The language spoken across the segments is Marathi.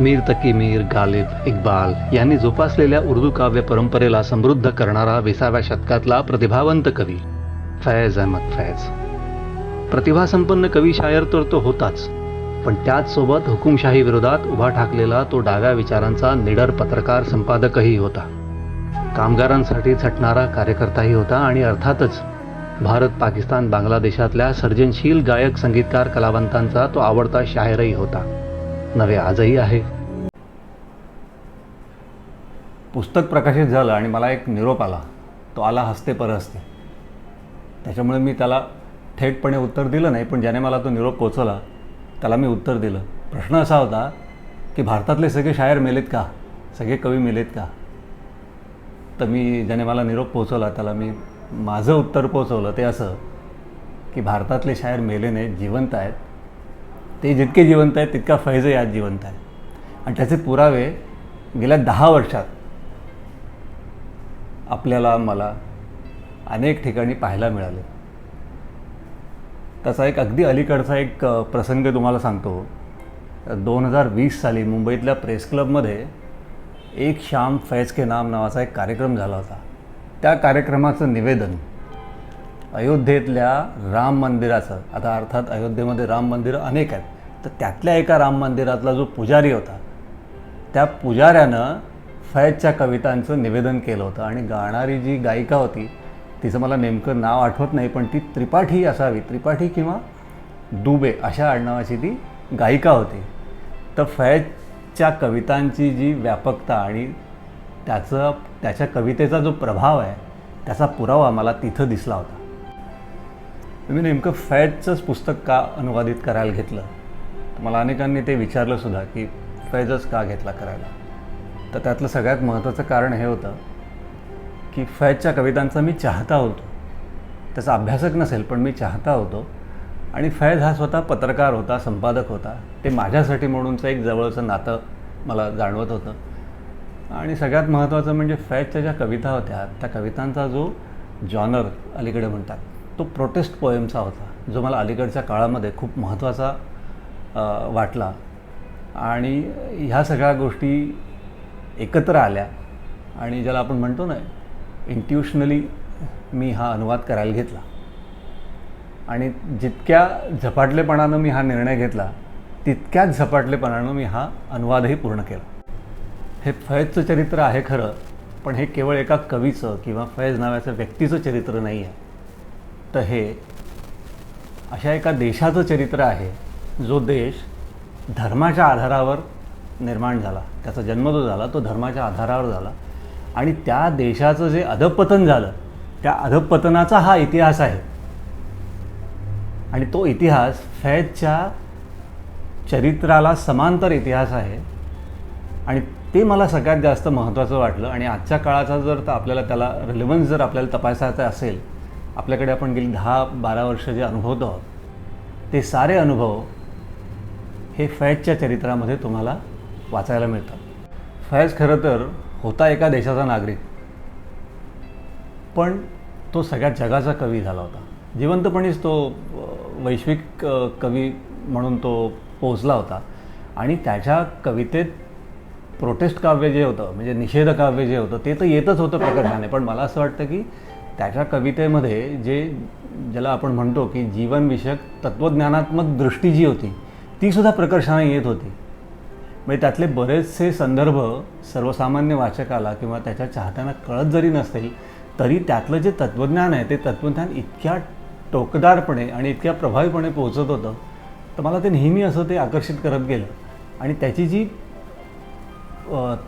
मीर तकी मीर गालिब इक्बाल यांनी जोपासलेल्या उर्दू काव्य परंपरेला समृद्ध करणारा विसाव्या शतकातला प्रतिभावंत कवी फैज अहमद फैज. प्रतिभासंपन्न कवी शायर तर तो होताच पण त्याचसोबत हुकुमशाही विरोधात उभा ठाकलेला तो डाव्या विचारांचा निडर पत्रकार संपादकही होता. कामगारांसाठी झटणारा कार्यकर्ताही होता आणि अर्थातच भारत पाकिस्तान बांगलादेशातल्या सर्जनशील गायक संगीतकार कलावंतांचा तो आवडता शायरही होता. नवे आजही आहे. पुस्तक प्रकाशित झालं आणि मला एक निरोप आला. तो आला हसते परहसते. त्याच्यामुळे मी त्याला थेटपणे उत्तर दिलं नाही पण ज्याने मला तो निरोप पोचवला त्याला मी उत्तर दिलं. प्रश्न असा होता की भारतातले सगळे शायर मेलेत का? सगळे कवी मेलेत का? तर मी ज्याने मला निरोप पोचवला त्याला मी माझं उत्तर पोचवलं. ते असं की भारतातले शायर मेले नाहीत जिवंत आहेत. ते जितके जिवंत आहेत तितका फैजही आज जिवंत आहे. आणि त्याचे पुरावे गेल्या दहा वर्षात आपल्याला मला अनेक ठिकाणी पाहायला मिळाले. त्याचा एक अगदी अलीकडचा एक प्रसंग तुम्हाला सांगतो. दोन हजार वीस साली मुंबईतल्या प्रेस क्लबमध्ये एक शाम फैज के नाम नावाचा एक कार्यक्रम झाला होता. त्या कार्यक्रमाचं निवेदन अयोध्येतल्या राम मंदिराचं आता अर्थात अयोध्येमध्ये राम मंदिरं अनेक आहेत तर त्यातल्या एका राम मंदिरातला जो पुजारी होता त्या पुजाऱ्यानं फैजच्या कवितांचं निवेदन केलं होतं. आणि गाणारी जी गायिका होती तिचं मला नेमकं नाव आठवत नाही पण ती त्रिपाठी असावी. त्रिपाठी किंवा दुबे अशा आडनावाची ती गायिका होती. तर फैजच्या कवितांची जी व्यापकता आणि त्याचं त्याच्या कवितेचा जो प्रभाव आहे त्याचा पुरावा मला तिथं दिसला होता. मी नेमकं फैजचंच पुस्तक का अनुवादित करायला घेतलं? मला अनेकांनी ते विचारलं सुद्धा की फैजच का घेतला करायला? तर त्यातलं सगळ्यात महत्त्वाचं कारण हे होतं की फैजच्या कवितांचा मी चाहता होतो. त्याचा अभ्यासक नसेल पण मी चाहता होतो. आणि फैज हा स्वतः पत्रकार होता संपादक होता. ते माझ्यासाठी म्हणूनचं एक जवळचं नातं मला जाणवत होतं. आणि सगळ्यात महत्त्वाचं म्हणजे फैजच्या ज्या कविता होत्या त्या कवितांचा जो जॉनर अलीकडे म्हणतात तो प्रोटेस्ट पोएमचा होता जो मला अलीकडच्या काळामध्ये खूप महत्त्वाचा वाटला. आणि ह्या सगळ्या गोष्टी एकत्र आल्या. आणि ज्याला आपण म्हणतो ना इंट्युशनली मी हा अनुवाद करायला घेतला. आणि जितक्या झपाटलेपणानं मी हा निर्णय घेतला तितक्याच झपाटलेपणानं मी हा अनुवादही पूर्ण केला. हे फैजचं चरित्र आहे खरं पण हे केवळ एका कवीचं किंवा फैज नावाच्या व्यक्तीचं चरित्र नाही आहे तर हे अशा एका देशाचं चरित्र आहे जो देश धर्माच्या आधारावर निर्माण झाला त्याचा जन्म जो झाला तो धर्माच्या आधारावर झाला. आणि त्या देशाचं जे अधपतन झालं त्या अधपतनाचा हा इतिहास आहे. आणि तो इतिहास फैजच्या चरित्राला समांतर इतिहास आहे. आणि ते मला सगळ्यात जास्त महत्त्वाचं वाटलं. आणि आजच्या काळाचा जर तर आपल्याला त्याला रिलेवन्स जर आपल्याला तपासायचा असेल आपल्याकडे आपण गेली दहा बारा वर्ष जे अनुभवतो आहोत ते सारे अनुभव हे फैजच्या चरित्रामध्ये तुम्हाला वाचायला मिळतात फैज खरं तर होता एका देशाचा नागरिक पण तो सगळ्या जगाचा कवी झाला होता. जिवंतपणीच तो वैश्विक कवी म्हणून तो पोचला होता. आणि त्याच्या कवितेत प्रोटेस्ट काव्य जे होतं म्हणजे निषेध काव्य जे होतं ते तर येतच होतं प्रकर्षाने पण मला असं वाटतं की त्याच्या कवितेमध्ये जे ज्याला आपण म्हणतो की जीवनविषयक तत्त्वज्ञानात्मक दृष्टी जी होती तीसुद्धा प्रकर्षाने येत होती. म्हणजे त्यातले बरेचसे संदर्भ सर्वसामान्य वाचकाला किंवा त्याच्या चाहत्यांना कळत जरी नसतील तरी त्यातलं जे तत्त्वज्ञान आहे ते तत्त्वज्ञान इतक्या टोकदारपणे आणि इतक्या प्रभावीपणे पोहोचत होतं तर मला ते नेहमी असं ते आकर्षित करत गेलं. आणि त्याची जी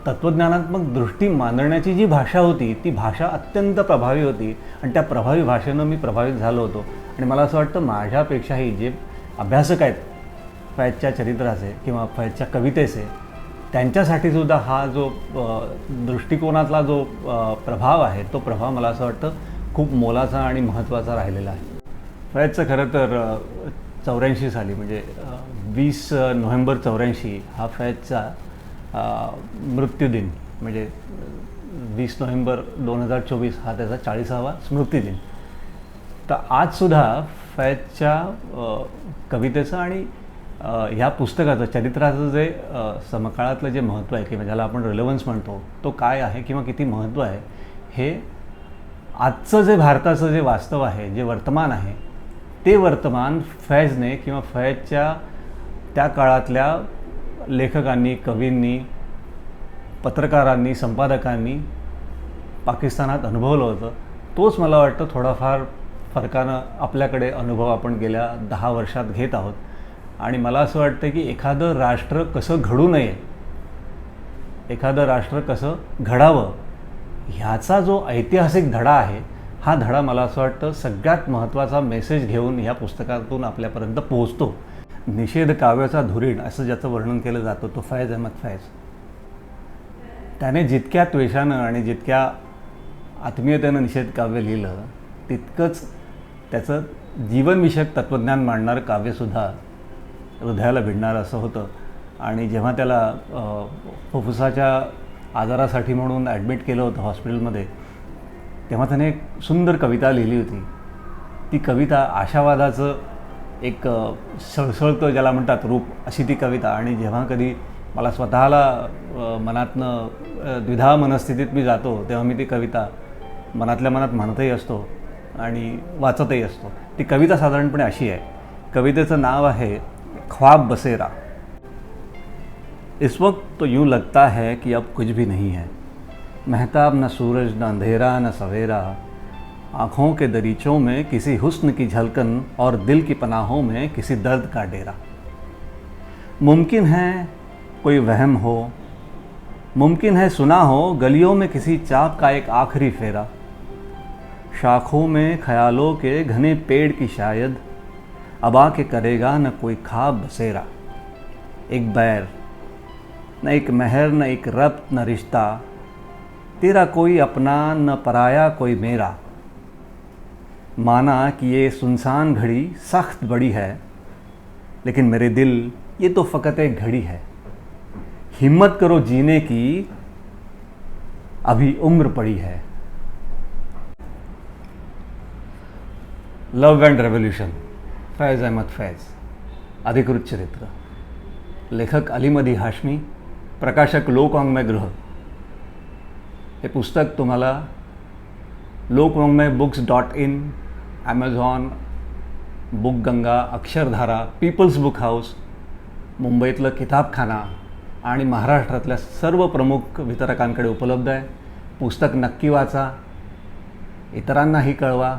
तत्त्वज्ञानात्मक दृष्टी मांडण्याची जी भाषा होती ती भाषा अत्यंत प्रभावी होती. आणि त्या प्रभावी भाषेनं मी प्रभावित झालो होतो. आणि मला असं वाटतं माझ्यापेक्षाही जे अभ्यासक आहेत फैजच्या चरित्राचे किंवा फैजच्या कवितेचे त्यांच्यासाठी सुद्धा हा जो दृष्टिकोनातला जो प्रभाव आहे तो प्रभाव मला असं वाटतं खूप मोलाचा आणि महत्त्वाचा राहिलेला आहे. फैजचं खरं तर चौऱ्याऐंशी साली म्हणजे वीस नोव्हेंबर चौऱ्याऐंशी हा फैजचा मृत्यूदिन म्हणजे वीस नोव्हेंबर दोन हजार चोवीस हा त्याचा चाळीसावा स्मृतिदिन. तर आजसुद्धा फैजच्या कवितेचं आणि ह्या पुस्तकाचं चरित्राचं जे समकाळातलं जे महत्त्व आहे किंवा ज्याला आपण रिलेवन्स म्हणतो तो काय आहे किंवा किती महत्त्व आहे हे आजचं जे भारताचं जे वास्तव आहे जे वर्तमान आहे ते वर्तमान फैजने किंवा फैजच्या त्या काळातल्या लेखकांनी कवींनी पत्रकारांनी संपादकांनी पाकिस्तानात अनुभवलं होतं. तोच मला वाटतं थोडाफार फरकानं आपल्याकडे अनुभव आपण गेल्या दहा वर्षात घेत आहोत. आणि मला असं वाटतं की एखादं राष्ट्र कसं घडू नये एखादं राष्ट्र कसं घडावं ह्याचा जो ऐतिहासिक धडा आहे हा धडा मला असं वाटतं सगळ्यात महत्त्वाचा मेसेज घेऊन ह्या पुस्तकातून आपल्यापर्यंत पोहोचतो. निषेध काव्याचा धुरीण असं ज्याचं वर्णन केलं जातं तो फैज अहमद फैज. त्याने जितक्या त्वेषानं आणि जितक्या आत्मीयतेनं निषेध काव्य लिहिलं तितकंच त्याचं जीवनविषयक तत्त्वज्ञान मांडणारं काव्यसुद्धा हृदयाला भिडणारं असं होतं. आणि जेव्हा त्याला फुफ्फुसाच्या आजारासाठी म्हणून ॲडमिट केलं होतं हॉस्पिटलमध्ये तेव्हा त्याने एक सुंदर कविता लिहिली होती. ती कविता आशावादाचं एक सळसळतं ज्याला म्हणतात रूप अशी ती कविता. आणि जेव्हा कधी मला स्वतःला मनातनं द्विधा मनस्थितीत मी जातो तेव्हा मी ती कविता मनातल्या मनात म्हणतही असतो आणि वाचतही असतो. ती कविता साधारणपणे अशी आहे. कवितेचं नाव आहे ख्वाब बसेरा। इस वक्त तो यूँ लगता है कि अब कुछ भी नहीं है। महताब न सूरज, न अंधेरा, न सवेरा। आँखों के दरीचों में किसी हुस्न की झलकन और दिल की पनाहों में किसी दर्द का डेरा। मुमकिन है कोई वहम हो। मुमकिन है सुना हो, गलियों में किसी चाक का एक आखिरी फेरा। शाखों में ख्यालों के घने पेड़ की शायद। अब आके करेगा न कोई खाब बसेरा। एक बैर, न एक महर, न एक रब्त न रिश्ता। तेरा कोई अपना, न पराया कोई मेरा। माना कि ये सुनसान घड़ी सख्त बड़ी है, लेकिन मेरे दिल ये तो फ़कत एक घड़ी है। हिम्मत करो जीने की, अभी उम्र पड़ी है। Love and revolution Faiz Ahmad Faiz अधिकृत चरित्र। लेखक अलीमदी हाशमी प्रकाशक लोकवाङ्मय गृह। हे पुस्तक तुम्हाला Lokvangmay books dot in Amazon Bookganga Akshardhara People's book house मुंबईतलं किताबखाना आणि महाराष्ट्रातल्या सर्व प्रमुख वितरकांकडे उपलब्ध आहे. पुस्तक नक्की वाचा इतरांनाही कळवा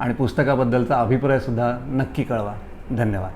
आणि पुस्तकाबद्दलचा अभिप्रायसुद्धा नक्की कळवा. धन्यवाद.